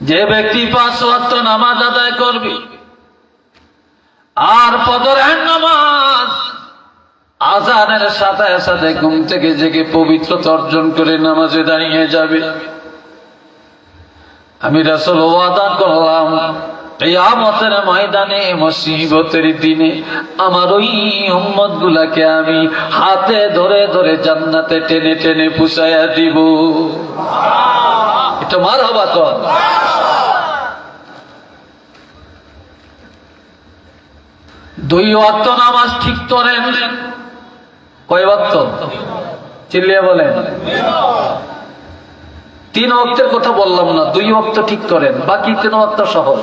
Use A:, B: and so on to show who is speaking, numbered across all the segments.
A: যে ব্যক্তি পাঁচ ওয়াক্ত নামাজ আদায় করবে, আর পদরের নামাজ আজানের সাথে সাথে ঘুম থেকে জেগে পবিত্র তর্জন করে নামাজে দাঁড়িয়ে যাবে। আমি রাসল ওয়াদা করলাম কিয়ামতের ময়দানে মুসিবতের দিনে আমার ওই উম্মত গুলাকে আমি হাতে ধরে ধরে জান্নাতে টেনে টেনে পুষাইয়া দিব। হবা দুই নামাজ ঠিক করেন। কয় চিল্লিয়ে বলেন। তিন অক্তের কথা বললাম না, দুই অক্ত ঠিক করেন, বাকি তিন অক্ত সহজ।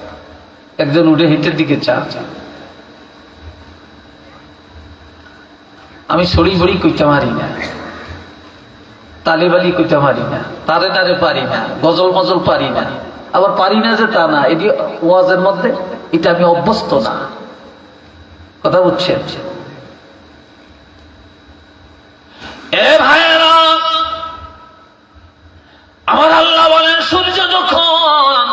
A: একজন উঠে হিটের দিকে চান আমি সরি সরি কইতে পারি না। তালিবালি কইতে পারি না। তারে তারে পারি না। গজল মজল পারি না। আবার পারি না যে তা না। এটি ওয়াজের মধ্যে এটা আমি অভ্যস্ত না। কথা বুঝছেন? এ ভাইয়েরা আমার আল্লাহ বলেন সূর্য যখন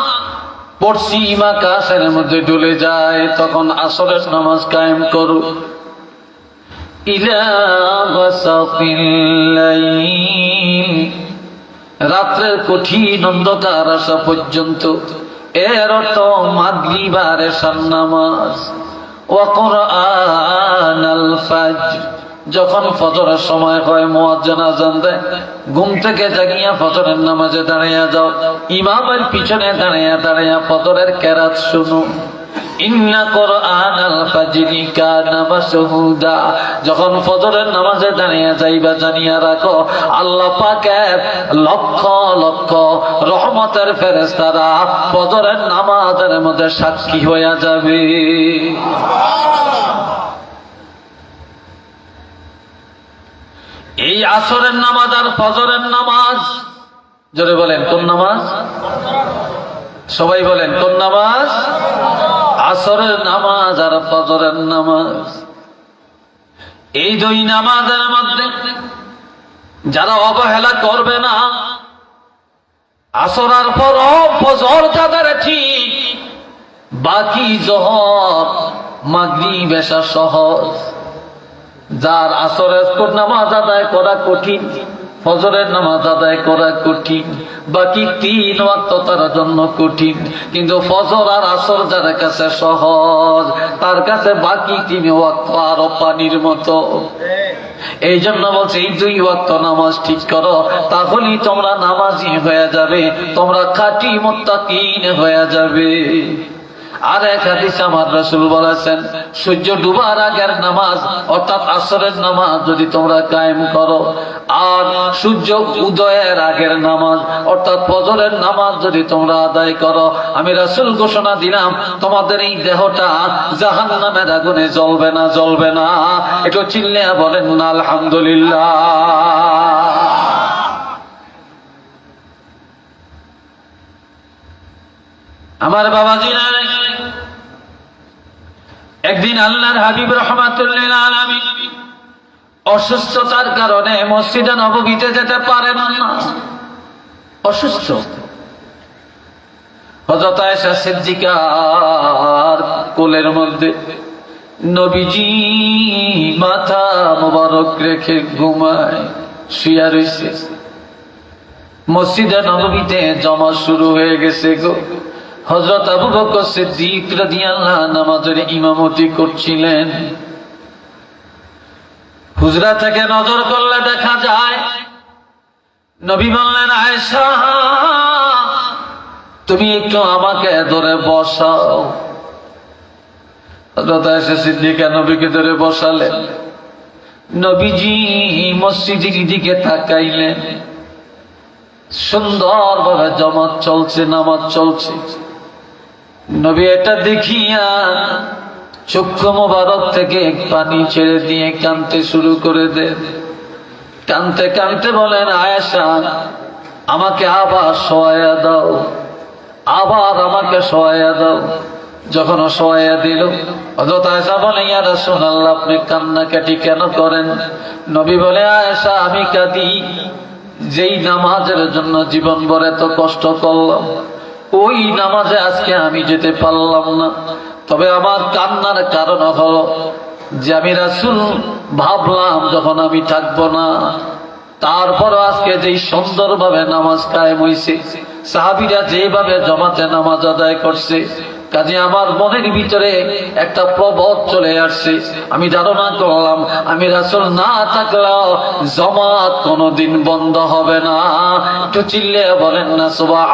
A: পশ্চিম আকাশের মধ্যে ডুলে যায়, তখন আসরের নামাজ কায়েম করু। রাত্রের কঠিন অন্ধকার আসা পর্যন্ত। এর অর্থ মাগরিব আর এশার নামাজ। ওয়া কোরআন আল ফাজর। যখন ফজরের সময় হয়, মুয়াজ্জিন আজান দেয়, ঘুম থেকে জাগিয়া ফজরের নামাজে দাঁড়িয়ে যাও। ইমামের পিছনে দাঁড়িয়ে দাঁড়িয়ে ফজরের কেরাত শুনো। যখন ফজরের নামাজে দাঁড়িয়ে যাইবা, জানিয়া রাখো, আল্লাহ পাকের লক্ষ লক্ষ রহমতের ফেরেশতারা ফজরের নামাজের মধ্যে সাক্ষী হইয়া যাবে। এই আসরের নামাজ আর ফজরের নামাজ? জোরে বলেন, কোন নামাজ? সবাই বলেন, কোন নামাজ? আসরের নামাজ আর ফজরের নামাজ। এই দুই নামাজের মধ্যে যারা অবহেলা করবে না, আসর আর পর ফজর তাদের ঠিক, বাকি জহর মাগরি বেশা সহজ। যার আসরের নামাজ আদায় করা কঠিন, ফজরের নামাজ আদায় করা কঠিন, বাকি তিন ওয়াক্ত তার জন্য কঠিন। কিন্তু ফজর আর আসর যার কাছে সহজ, তার কাছে বাকি তিন ওয়াক্ত আরও পানির মতো। এই জন্য বলছে, এই দুই ওয়াক্ত নামাজ ঠিক করো, তাহলেই তোমরা নামাজি হয়ে যাবে, তোমরা খাঁটি মোত্তাকিন হয়ে যাবে। আর এক হাদিস আমার রসুল বলেছেন, সূর্য ডুবার আগের নামাজ, অর্থাৎ আসরের নামাজ যদি তোমরা কায়েম করো, আর সূর্য উদয়ের আগের নামাজ, অর্থাৎ ফজরের নামাজ যদি তোমরা আদায় করো, আমি রসুল ঘোষণা দিলাম, তোমাদের এই দেহটা জাহান নামের আগুনে জ্বলবে না জ্বলবে না। একটু চিল্লে বলেন না আলহামদুলিল্লাহ। আমার বাবাজি নাই একদিন আল্লাহর হাবিব রহমাতুল্লিল আলমী অসুস্থতার কারণে মসজিদে নবগীতে যেতে পারেন না। অসুস্থ। হজরত আয়েশা সিদ্দিকার কোলের মধ্যে নবীজি মাথা মোবারক রেখে ঘুমায় শুয়া রয়েছে মসজিদে নবমীতে জমা শুরু হয়ে গেছে গো। হজরত আবু বকর সিদ্দিক রাদিয়াল্লাহু নামাজের ইমামতি করছিলেন। হুজরা থেকে নজর করলে দেখা যায়, নবী বললেন, আয়েশা, তুমি একটু আমাকে ধরে বসাও। হজরত আয়েশা সিদ্দিকা নবীকে ধরে বসালেন। নবীজি মসজিদের দিকে তাকাইলেন। সুন্দরভাবে জমাত চলছে, নামাজ চলছে। নবী এটা দেখিয়া চক্ষু মোবারক থেকে পানি ছেড়ে দিয়ে কানতে শুরু করে দেন কানতে কানতে বলেন, আয়েশা, আমাকে আবার সহায়া দাও। আবার আমাকে সহায়া দাও। যখন সহায়া দিল, হযরত আয়েশা বলে, ইয়া রাসূলুল্লাহ, আপনি কান্নাকাটি কেন করেন? নবী বলে, আয়েশা, আমি কাঁদি। যেই নামাজের জন্য জীবন ভর এত কষ্ট করলাম ওই নামাজে আজকে আমি যেতে পারলাম না। তবে আমার কান্নার কারণ হল যে আমি রাসুল ভাবলাম যখন আমি থাকব না। তারপর আজকে যেই সুন্দরভাবে নামাজ কায়েম হইছে, সাহাবিরা যেভাবে জমাতে নামাজ আদায় করছে কাজে আমার মনের ভিতরে একটা প্রবোধ চলে আসছে। আমি ধারণা করলাম আমি রাসুল না থাকলেও জমাত কোনোদিন বন্ধ হবে না। একটু চিল্লে বলেন না সুবাহ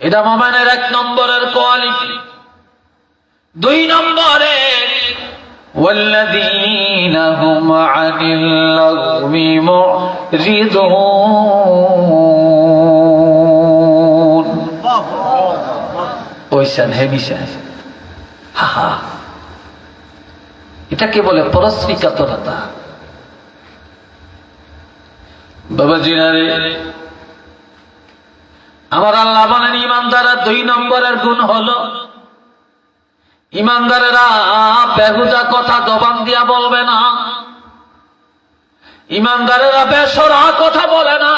A: এটা মোমেনের এক নম্বরের কোয়ালিটি। দুই নম্বরে والذين هم عن اللغو معرضون ওইসান হেবিসান হা হা এটাকে বলে পরশ্রী কাতরতা বাবা জিনারে আমার আল্লাহ বলেন ইমানদারা দুই নম্বরের গুণ হলো ইমানদারেরা বেহুদা কথা জবান দিয়া বলবে না। ইমানদারেরা বেসরা কথা বলে না।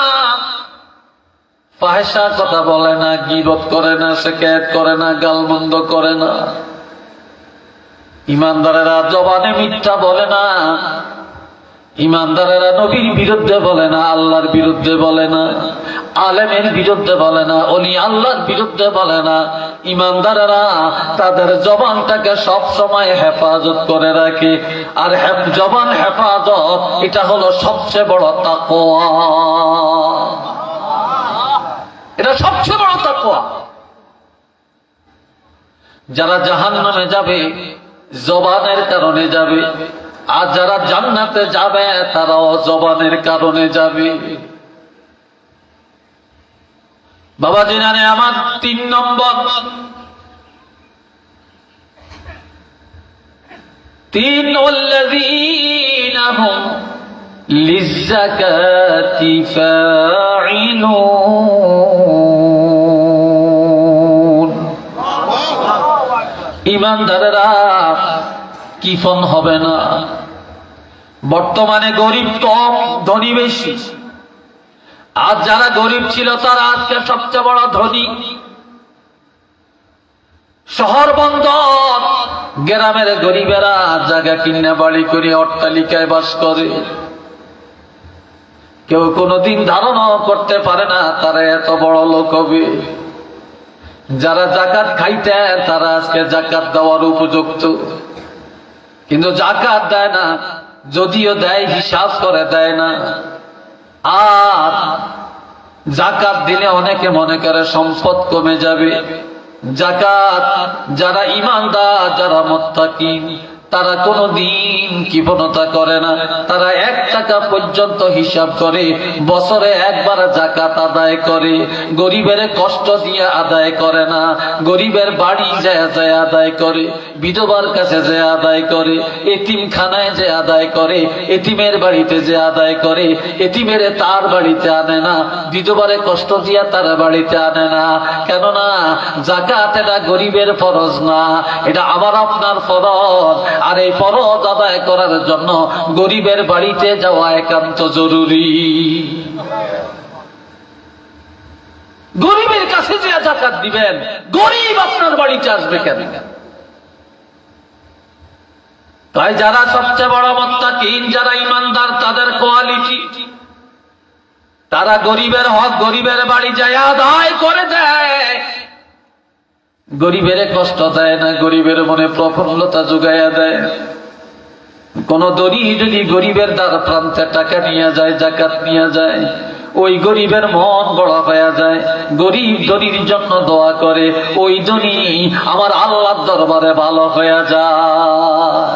A: পায়সা কথা বলে না গিরত করে না শেখায়ত করে না, গালমন্দ করে না। ইমানদারেরা জবানে মিথ্যা বলে না। ইমানদারেরা নবীর বিরুদ্ধে বলে না, আল্লাহর বিরুদ্ধে বলে না, আলেমের বিরুদ্ধে বলে না, অলি আল্লাহর বিরুদ্ধে বলে না। ইমানদারেরা তাদের জবানটাকে সব সময় হেফাজত করে রাখে। আর জবান হেফাজত, এটা হলো সবচেয়ে বড় তাকওয়া। এটা সবচেয়ে বড় তাকওয়া। যারা জাহান নামে যাবে, জবানের কারণে যাবে আর যারা জান্নাতে যাবে তারা অজবানের কারণে যাবে। বাবা জিনারে আমার তিন নম্বর। তিন লিজাকাতি ইমানদারেরা কিফন হবে না? বর্তমানে গরিব কম, ধনী বেশি। আর যারা গরিব ছিল, তারা আজকে সবচেয়ে বড় ধনী। শহর বন্দর, গ্রামের গরিবেরা জায়গা কিনে বাড়ি করে অট্টালিকায় বাস করে। কেউ কোনোদিন ধারণা করতে পারে না, তারা এত বড় লোক হবে। যারা জাকাত খাইতে, তারা আজকে জাকাত দেওয়ার উপযুক্ত। কিন্তু জাকাত দেয় না। যদিও দেয় হিসাব করে, দেয় না। আর জাকাত দিলে অনেকে মনে করে সম্পদ কমে যাবে। জাকাত যারা ইমানদার, যারা মোত্তাকিন তারা কোনো দিন কৃপণতা করে না। তারা এক টাকা পর্যন্ত হিসাব করে, বছরে একবার জাকাত আদায় করে। গরিবের কষ্ট দিয়ে আদায় করে না, গরিবের বাড়ি যায় যায় আদায় করে, বিধবার কাছে যে আদায় করে, এতিমখানায় যে আদায় করে, এতিমের বাড়িতে যে আদায় করে, এতিমের তার বাড়িতে আনে না, বিধবারে কষ্ট দিয়া তার বাড়িতে আনে না। কেননা জাকাত এটা গরিবের ফরজ না, এটা আবার আপনার ফরজ। আর এই ফরজ আদায় করার জন্য গরিবের বাড়িতে যাওয়া একান্ত জরুরি। গরিবের কাছে যে জাকাত দিবেন, গরিব আপনার বাড়িতে আসবে কেন? তাই যারা সবচেয়ে বড় মত্তা কিন যারা ইমানদার, তাদের কোয়ালিটি। তারা গরিবের হক, গরিবের বাড়ি যায়, আদায় করে দেয়। গরিবের কষ্ট দেয় না, গরিবের মনে প্রফুল্লতা যোগাইয়া দেয়। কোন দরি যদি গরিবের দ্বার প্রান্তে টাকা নিয়ে যায়, জাকাত নিয়ে যায়, ওই গরিবের মন বড় হয়ে যায়। গরিব দরির জন্য দোয়া করে, ওই দনি আমার আল্লাহর দরবারে ভালো হয়ে যায়।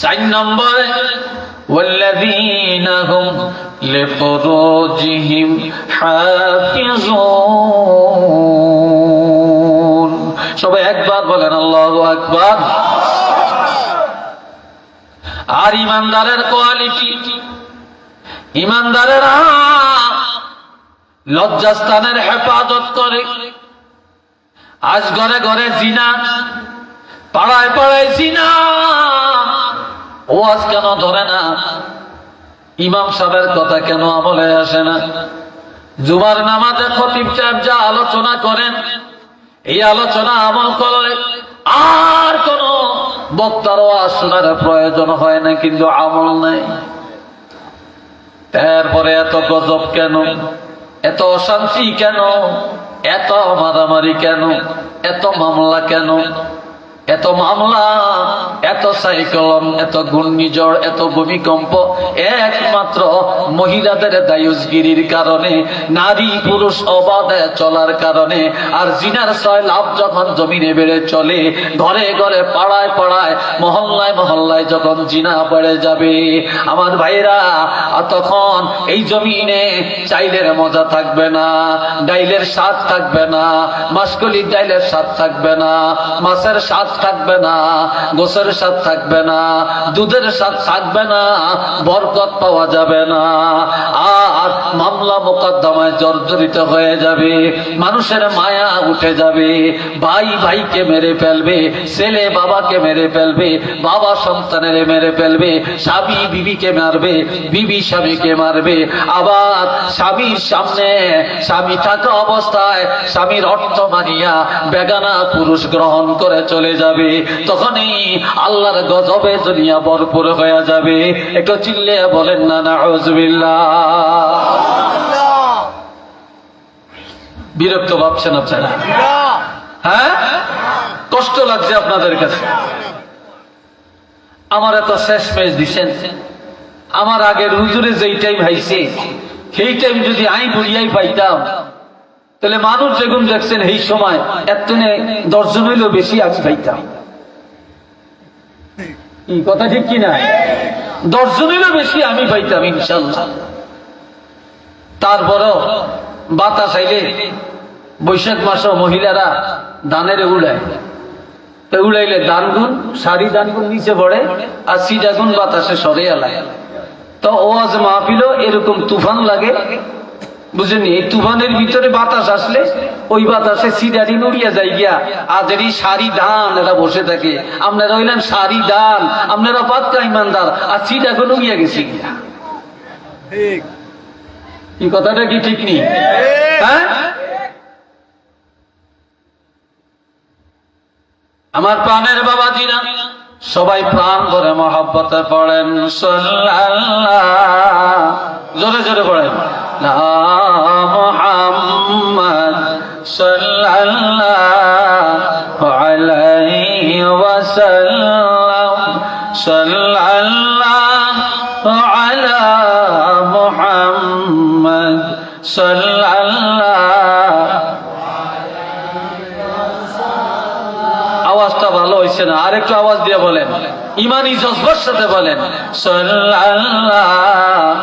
A: চার নম্বরে والذين هم لفروجهم حافظون সবাই একবার বলেন আল্লাহ আকবার আর ইমানদারের কোয়ালিটি ইমানদারেরা লজ্জাস্থানের হেফাজত করে আজ ঘরে ঘরে জিনা পাড়ায় পাড়ায় জিনা ওয়াজ কেন ধরে না? ইমাম সাহেবের কথা কেন আমলে আসে না? জুমার নামাজে খতিব সাহেব যা আলোচনা করেন, এই আলোচনা আমল করলে আর কোন বক্তার ওয়াজ শোনার প্রয়োজন হয় না, কিন্তু আমল নাই। তারপরে এত গজব কেন? এত অশান্তি কেন? এত মারামারি কেন? এত মামলা কেন? এত মামলা, এত সাইক্লোন এত ঘূর্ণিঝড়, এত ভূমিকম্প, একমাত্র মহিলাদের দায়ুসগিরির কারণে, নারী পুরুষ অবাধে চলার কারণে, আর জিনার ছয় লাভ যখন জমিনে বেড়ে চলে, ঘরে ঘরে পাড়ায় পাড়ায়, মহল্লায় মহল্লায় যখন জিনা বেড়ে যাবে, আমার ভাইরা তখন এই জমিনে চাইলের মজা থাকবে না, ডাইলের স্বাদ থাকবে না, মাসকলির ডাইলের স্বাদ থাকবে না, মাছের স্বাদ থাকবে না, গোসের স্বাদ থাকবে না, দুধের স্বাদ থাকবে না, বরকত পাওয়া যাবে না। আর মামলা মোকদ্দমায় জর্জরিত হয়ে যাবে, মানুষের মায়া উঠে যাবে, ভাই ভাইকে মেরে ফেলবে, ছেলে বাবাকে মেরে ফেলবে, বাবা সন্তানের মেরে ফেলবে, স্বামী বিবিকে মারবে, বিবি স্বামীকে মারবে। আবার স্বামীর সামনে স্বামী থাকা অবস্থায় স্বামীর অর্থ মানিয়া বেগানা পুরুষ গ্রহণ করে চলে যাবে। তখনই আল্লাহর গজবে দুনিয়া ভরপুর হয়ে যাবে। একটু চিল্লে বলেন না না বিরক্ত ভাবছেন আপনারা? হ্যাঁ? কষ্ট লাগছে আপনাদের কাছে। আমার এত শেষ মেশ দিছেন। আমার আগের হুজুরে যেই টাইম হাইছে সেই টাইম যদি আই বুড়িয়াই পাইতাম তাহলে মানুষ যেগুন দেখছেন এই সময় এত দর্জন হইলেও বেশি আজ পাইতাম এই কথা ঠিক কিনা দর্জন হইলেও বেশি আমি পাইতাম ইনশাল্লাহ তারপরও বাতাস আইলে বৈশাখ মাসও মহিলারা দানের উড়ায়। উড়াইলে দানগুন শাড়ি দানগুন নিচে পড়ে আর সিডাগুন বাতাসে সরে এলায়। তো ওয়াজ মাহফিল এরকম তুফান লাগে বুঝেনি? এই তুফানের ভিতরে বাতাস আসলে ওই বাতাসে সিডারি নড়িয়া যায় গিয়া। আজের এই সারি ধান এরা বসে থাকে। আপনারা হইলেন সারি ধান আপনারা পাতকা ইমানদার আর সিডাকে নড়িয়া গেছে গিয়া। এই কথাটা কি ঠিক নেই হ্যাঁ? আমার প্রাণের বাবাজিরা সবাই প্রাণ ধরে মহাব্বতে পড়েন সাল্লাল্লাহ। জোরে জোরে পড়েন। লা মুহাম্মদ সাল্লাল্লাহু আলাইহি ওয়াসাল্লাম, সাল্লাল্লাহু আলা মুহাম্মদ সাল্লাল্লাহু আওয়াজটা ভালো না? আরেকটু আওয়াজ দিয়ে বলেন। ইমানি জজবার সাথে বলেন। সাল্লাল্লাহ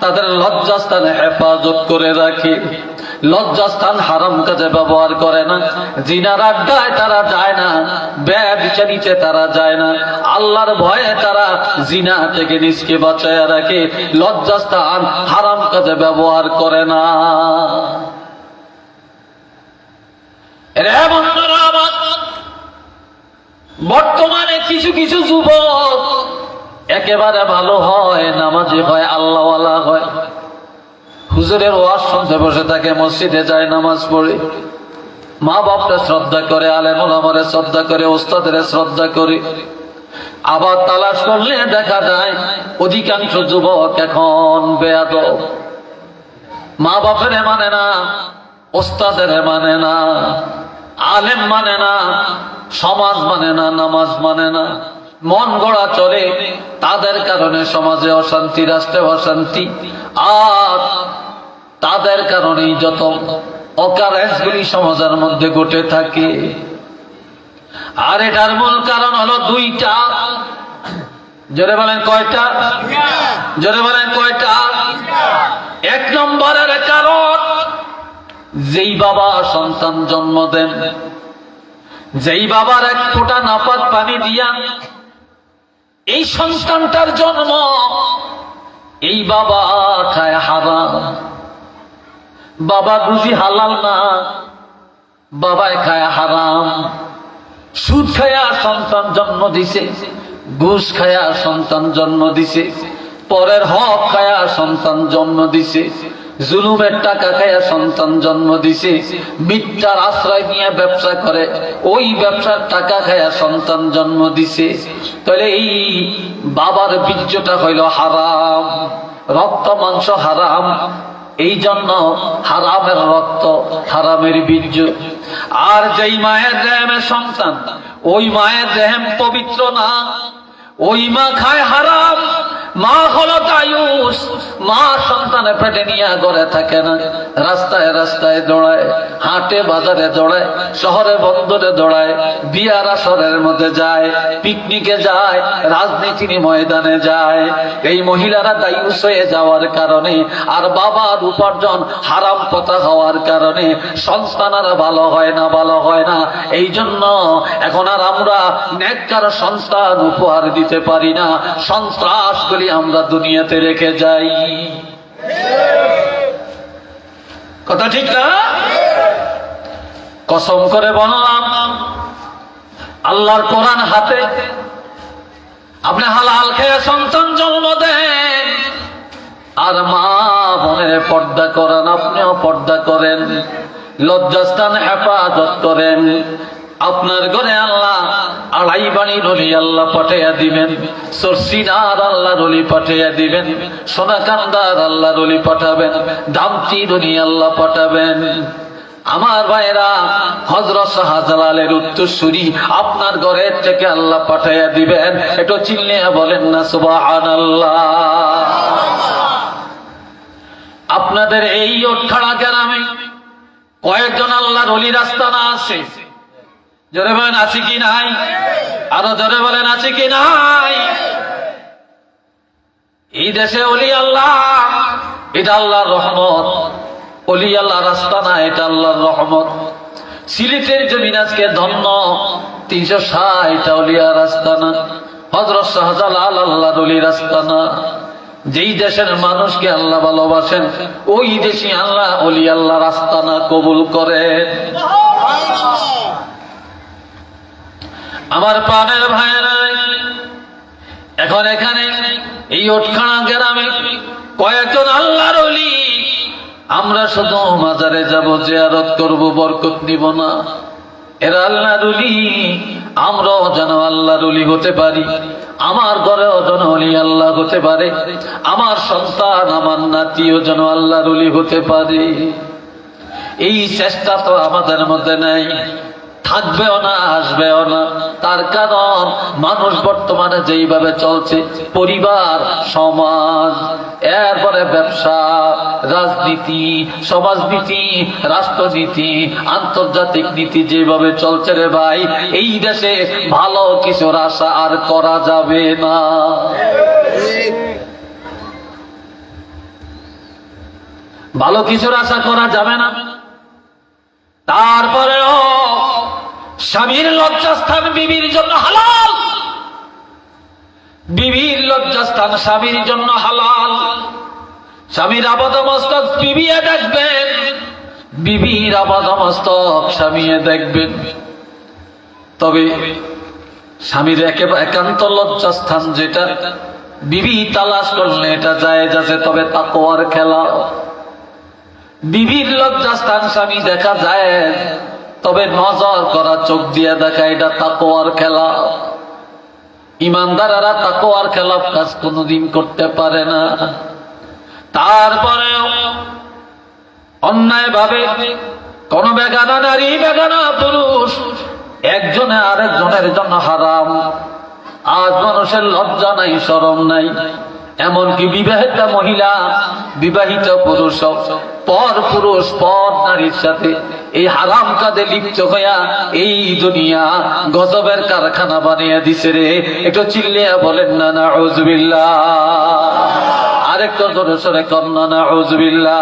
A: তাদের লজ্জাস্থানে হেফাজত করে রাখে। লজ্জাস্থান হারাম কাজে ব্যবহার করে না। জিনার আড্ডায় তারা যায় না ব্যবিচারিতে তারা যায় না। আল্লাহর ভয়ে তারা জিনা থেকে নিজকে বাঁচায় রাখে। লজ্জাস্থান হারাম কাজে ব্যবহার করে না। বর্তমানে কিছু কিছু যুবক একেবারে ভালো হয়, নামাজি হয়, আল্লাহওয়ালা হয়। হুজুরের ওয়াজ শুনতে বসে থাকে, মসজিদে যায়, নামাজ পড়ে। মা বাপরে শ্রদ্ধা করে আলেমুল আমরে শ্রদ্ধা করে, ওস্তাদের শ্রদ্ধা করে। আবার তালাশ করলে দেখা যায়, অধিকাংশ যুবক এখন বেয়াদব। মা বাপের মানে না, ওস্তাদের মানে না, আলেম মানে না, সমাজ মানে না, নামাজ মানে না। মন গড়া চলে, তাদের কারণে সমাজে অশান্তি, রাষ্ট্রে অশান্তি। আর তাদের কারণেই যত অকারেন্সগুলি সমাজের মধ্যে ঘটে থাকে। আর এটার মূল কারণ হলো দুইটা। জোরে বলেন কয়টা? জোরে বলেন কয়টা? এক নম্বরের কারণ, যেই বাবা সন্তান জন্ম দেন, যেই বাবার এক ফোঁটা নাপাত পানি দিয়া এই সন্তানটার জন্ম এই বাবা খায় হারাম বাবা বুঝি হালাল না বাবায় খায় হারাম। সুদ খায়া সন্তান জন্ম দিছে, ঘুষ খায়া সন্তান জন্ম দিছে, পরের হক খায়া সন্তান জন্ম দিছে। জুলুমের টাকা খায়া সন্তান জন্ম দিছে, মিথ্যার আশ্রয় নিয়ে ব্যবসা করে, ওই ব্যবসার টাকা খায়া সন্তান জন্ম দিছে। তাহলে এই বাবার বীর্যটা হইল হারাম, রক্ত, মাংস হারাম এই জন্য হারামের রক্ত হারামের বীর্য। আর যেই মায়ের দেহের সন্তান, ওই মায়ের দেহেম পবিত্র না, ওই মা খায় হারাম মা হলো তায়ুস মা সন্তানে পেটে নিয়ে গড়ে থাকে না। রাস্তায় রাস্তায় দৌড়ায়, হাটে বাজারে দৌড়ায়, শহরে বন্দরে দৌড়ায়, বিয়ার আসরের মধ্যে যায়, পিকনিকে যায় রাজনীতির ময়দানে যায়। এই মহিলারা দায়ুস হয়ে যাওয়ার কারণে আর বাবার উপার্জন হারাম পথা হওয়ার কারণে সন্তানারা ভালো হয় না, ভালো হয় না। এই জন্য এখন আর আমরা নেককার সন্তান উপহার দিতে পারি না। সন্ত্রাসগুলি আমরা দুনিয়াতে রেখে যাই। কথা ঠিক না? কসম করে বললাম, আল্লাহর কোরআন হাতে। আপনি হালাল খেয়ে সন্তান জন্ম দেন। আর মা বোনের পর্দা করেন, আপনিও পর্দা করেন। লজ্জাস্থান হেফাজত করেন। আপনার ঘরে আল্লাহ আড়াই বাণী রলি আল্লাহ পাঠাইয়া দিবেন। সরসিনার আল্লাহ রলি পাঠাইয়া দিবেন। সোনাকান্দার আল্লাহ রলি পাঠাবেন। দামতি রলি আল্লাহ পাঠাবেন। আমার ভাইরা হজরত শাহজালালের উত্তরসূরি আপনার ঘরের থেকে আল্লাহ পাঠাইয়া দিবেন। এটা চিনলে বলেন না, সুবহানাল্লাহ। আপনাদের এই ওঠাড়া গ্রামে কয়েকজন আল্লাহর অলি রাস্তা না আছে। জোরে বলেন আছে কি নাই? আরও জোরে বলেন, আছে কি নাই? এই দেশে অলি আল্লাহ, এটা আল্লাহর রহমত। অলি আল্লাহ রাস্তা না, এটা আল্লাহর রহমত। সিলেটের জমিন আজকে ধন্য, তিনশো ষাট অলিয়া রাস্তা না। হজরত শাহজালাল আল্লাহর অলি রাস্তা না। যেই দেশের মানুষকে আল্লাহ ভালোবাসেন, ওই দেশে আল্লাহ অলি আল্লাহ রাস্তা না কবুল করেন। আমার প্রাণের ভাইয়েরা, এখন এখানে এই ওটখানা গ্রামে কয়েকজন আল্লাহর অলি আমরা শুধু মাজারে যাব, জিয়ারত করব, বরকত নিব না। এরা আল্লাহর অলি আমরাও যেন আল্লাহর হতে পারি। আমার ঘরেও যেন অলি আল্লাহ হতে পারে। আমার সন্তান, আমার নাতিও যেন আল্লাহর হতে পারে। এই চেষ্টা তো আমাদের মধ্যে নেই। থাকবেও না, আসবেও না। তার কারণ মানুষ বর্তমানে যেইভাবে চলছে, পরিবার, সমাজ, এরপরে ব্যবসা, রাজনীতি, সমাজনীতি, রাষ্ট্রনীতি, আন্তর্জাতিক নীতি যেভাবে চলছে রে ভাই, এই দেশে ভালো কিছুর আশা আর করা যাবে না। ভালো কিছুর আশা করা যাবে না। তারপরেও স্বামীর লজ্জাস্থান বিবির জন্য হালাল। বিবির লজ্জাস্থান স্বামীর জন্য হালাল। স্বামীর আপাদমস্তক বিবিয়ে দেখবেন। বিবির আবাদ মস্তক স্বামীয়ে দেখবেন। তবে স্বামীর একেবারে একান্ত লজ্জাস্থান যেটা, বিবি তালাশ করলে এটা যায় যাচ্ছে তবে তাকোয়ার খেলা। বিবির লজ্জাস্থান স্বামী দেখা যায়। তবে নজর করা, চোখ দিয়ে দেখা, এটা তাকোয়ার খেলা। ইমানদারেরা তাকো আর খেলাফ কাজ কোনোদিন করতে পারে না। তারপরেও অন্যায় ভাবে কোন বেগানা নারী, বেগানা পুরুষ, একজনে আরেকজনের জন্য হারাম। আজ মানুষের লজ্জা নাই সরম নাই। এমনকি বিবাহিত মহিলা, বিবাহিত পুরুষ, পর পুরুষ, পর নারীর সাথে এই হারাম কাজে লিপ্ত হইয়া এই দুনিয়া গজবের কারখানা বানিয়ে দিছে রে। একটু চিল্লিয়া বলেন, না না উজবিল্লা আরেকটা জোরে সরে কন্যা না উজবিল্লা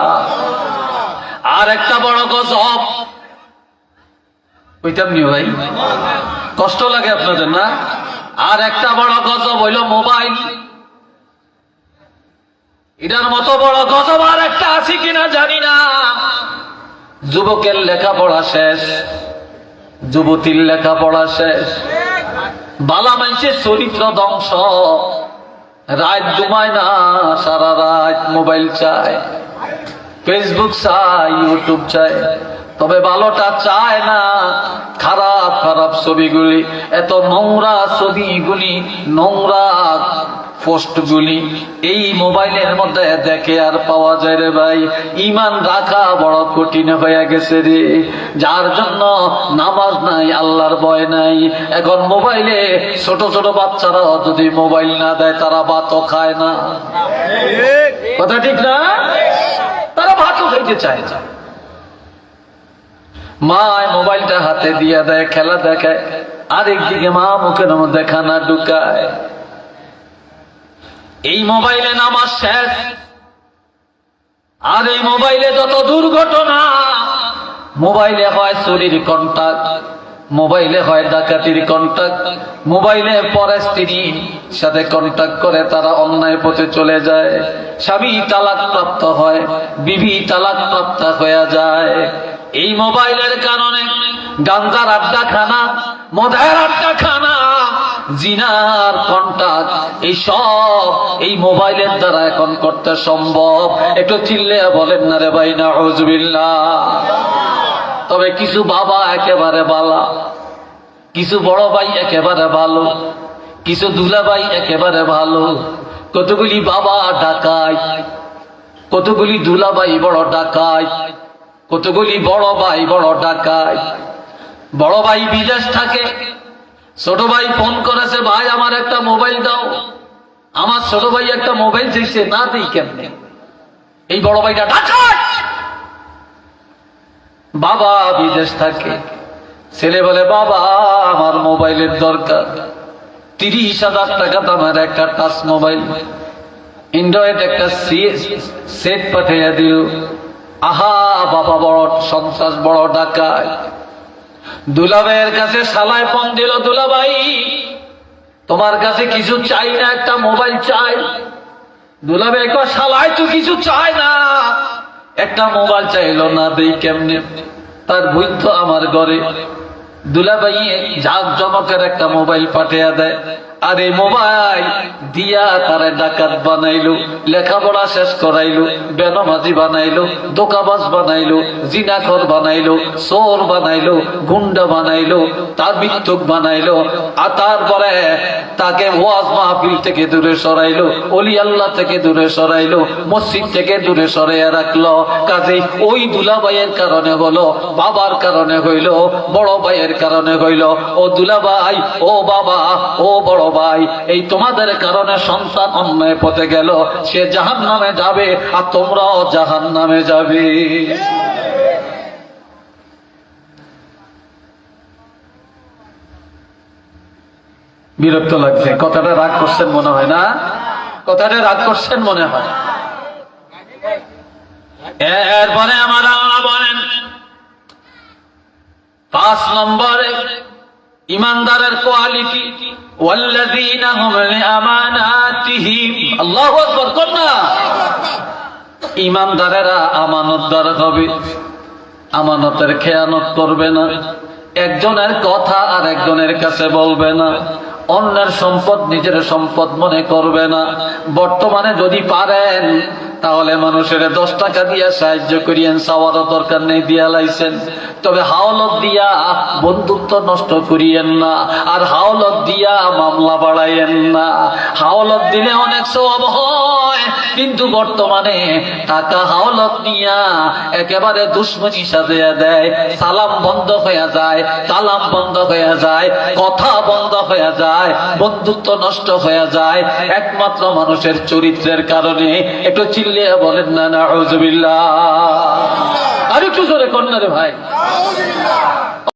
A: আর একটা বড় গজব। ওইটাম নিও ভাই, কষ্ট লাগে আপনাদের, না? আর একটা বড় গজব হইল মোবাইল। এটার মতো বড় গজব আর একটা আছে কিনা জানি না। যুবকের লেখাপড়া শেষ, যুবতীর লেখাপড়া শেষ। বালা মানুষের চরিত্র ধ্বংস। রাত ঘুমায় না, সারা রাত মোবাইল চায় ফেসবুক চায় ইউটিউব চায়। তবে ভালোটা চায় না, খারাপ খারাপ ছবিগুলি, এত নোংরা ছবিগুলি, নোংরা পোস্টগুলি এই মোবাইলের মধ্যে দেখে আর পাওয়া যায় রে ভাই। ইমান রাখা বড় কঠিন হয়ে গেছে রে। যার জন্য নামাজ নাই, আল্লাহর ভয় নাই। এখন মোবাইলে ছোট ছোট বাচ্চারা যদি মোবাইল না দেয়, তারা ভাতও খায় না। কথা ঠিক না? তারা ভাতও খাইতে চায় না। মা মোবাইলটা হাতে দিয়ে দেয়, খেলা দেখায়। আরেকদিকে মা মুখের মধ্যে খানা ঢুকায়। এই মোবাইলে নামাজ শেষ। আর এই মোবাইলে যত দুর্ঘটনা, মোবাইলে হয় চুরির কন্টাক্ট, মোবাইলে হয় ডাকাতির কন্টাক্ট, মোবাইলে পরে স্ত্রীর সাথে কন্টাক্ট করে তারা অন্যায় পথে চলে যায়। স্বামী তালাক প্রাপ্ত হয়, বিবি তালাক প্রাপ্ত হয়ে যায়। এই মোবাইলের কারণে গাঞ্জার আড্ডা খানা মদের আড্ডা খানা জিনার কন্টাক্ট এই সব এই মোবাইলের দ্বারা এখন করতে সম্ভব। একটু চিল্লে বলেন না রে ভাই না হজবিল্লা তবে কিছু বাবা একেবারে বালা, কিছু বড় ভাই একেবারে ভালো, কিছু দুলা ভাই একেবারে ভালো। কতগুলি বাবা ডাকায়, কতগুলি দুলাভাই বড় ডাকায়, কতগুলি বড় ভাই বড় ডাকায়। বড় ভাই বিদেশ থাকে ছোট ভাই ফোন করেছে, ভাই, আমার একটা মোবাইল দাও। আমার ছোট ভাই একটা মোবাইল চাইছে না দিই কেমনে? এই বড় ভাইটা ডাকায় বাবা বিদেশ থাকে। ছেলে বলে, বাবা, আমার মোবাইলের দরকার। তিরিশ হাজার টাকা দামের একটা টাচ মোবাইল। অ্যান্ড্রয়েড একটা সেট পাঠাইয়া দিল আহা, বাবা বড় সন্ত্রাস, বড় ডাকায় দুলাভাইয়ের কাছে সালায় পণ দিল, দুলাভাই, তোমার কাছে কিছু চাই না, একটা মোবাইল চাই। দুলাভাই কয়, সালায় তো কিছু চাই না, একটা মোবাইল চাইলো না, দেই কেমনে? তার বৈধ আমার ঘরে দুলাভাই জাক জমকের একটা মোবাইল পাঠিয়ে দেয়। আর মোবাইল দিয়া তারা ডাকাত বানাইলো, লেখাপড়া শেষ করাইলো, বেনমাজি বানাইলো, দোকাবাজ বানাইলো, জিনাখর বানাইলো, চোর বানাইলো, গুন্ডা বানাইলো, তার মৃত্যুক বানাইলো, আর তারপরে তাকে ওয়াজ মাহফিল থেকে দূরে সরাইলো, অলি আল্লাহ থেকে দূরে সরাইলো, মসজিদ থেকে দূরে সরাইয়া রাখল। কাজে ওই দুলাভাইয়ের কারণে হলো, বাবার কারণে হইল, বড় ভাইয়ের কারণে হইল, ও দুলাভাই, ও বাবা, ও বড় ভাই, এই তোমাদের কারণে সন্তান অন্যায় পথে গেল। সে জাহান নামে যাবে আর তোমরাও জাহান নামে যাবে। বিরক্ত লাগছে। কথাটা রাগ করছেন মনে হয় না? কথাটা রাগ করছেন মনে হয়? এরপরে আমার বলেন, পাঁচ নম্বরে ইমানদারের কোয়ালিটি। হুম লিআমানাতিহিম। আল্লাহু আকবার, কোন না? ইমানদারেরা আমানতদার হবে। আমানতের খেয়ানত করবে না। একজনের কথা আর একজনের কাছে বলবে না। অন্যের সম্পদ নিজের সম্পদ মনে করবে না। বর্তমানে যদি পারেন তাহলে মানুষের দশ টাকা দিয়া সাহায্য করিয়েন, চাওয়ারও দরকার নেই দিয়া লাইছেন। তবে হাওলত দিয়া বন্ধুত্ব নষ্ট করিয়েন না, আর হাওলত দিয়া মামলা বাড়াইয়েন না। হাওলত দিলে অনেক সব হয়, কিন্তু বর্তমানে টাকা হাওলত নিয়া একেবারে দুশ্মনী সাজিয়া দেয়। সালাম বন্ধ হয়ে যায়, কালাম বন্ধ হয়ে যায়, কথা বন্ধ হয়ে যায়, বন্ধুত্ব নষ্ট হয়ে যায়। একমাত্র মানুষের চরিত্রের কারণে একটু চিল্লিয়ে বলেন না না আর একটু জোরে কন্যা রে ভাই।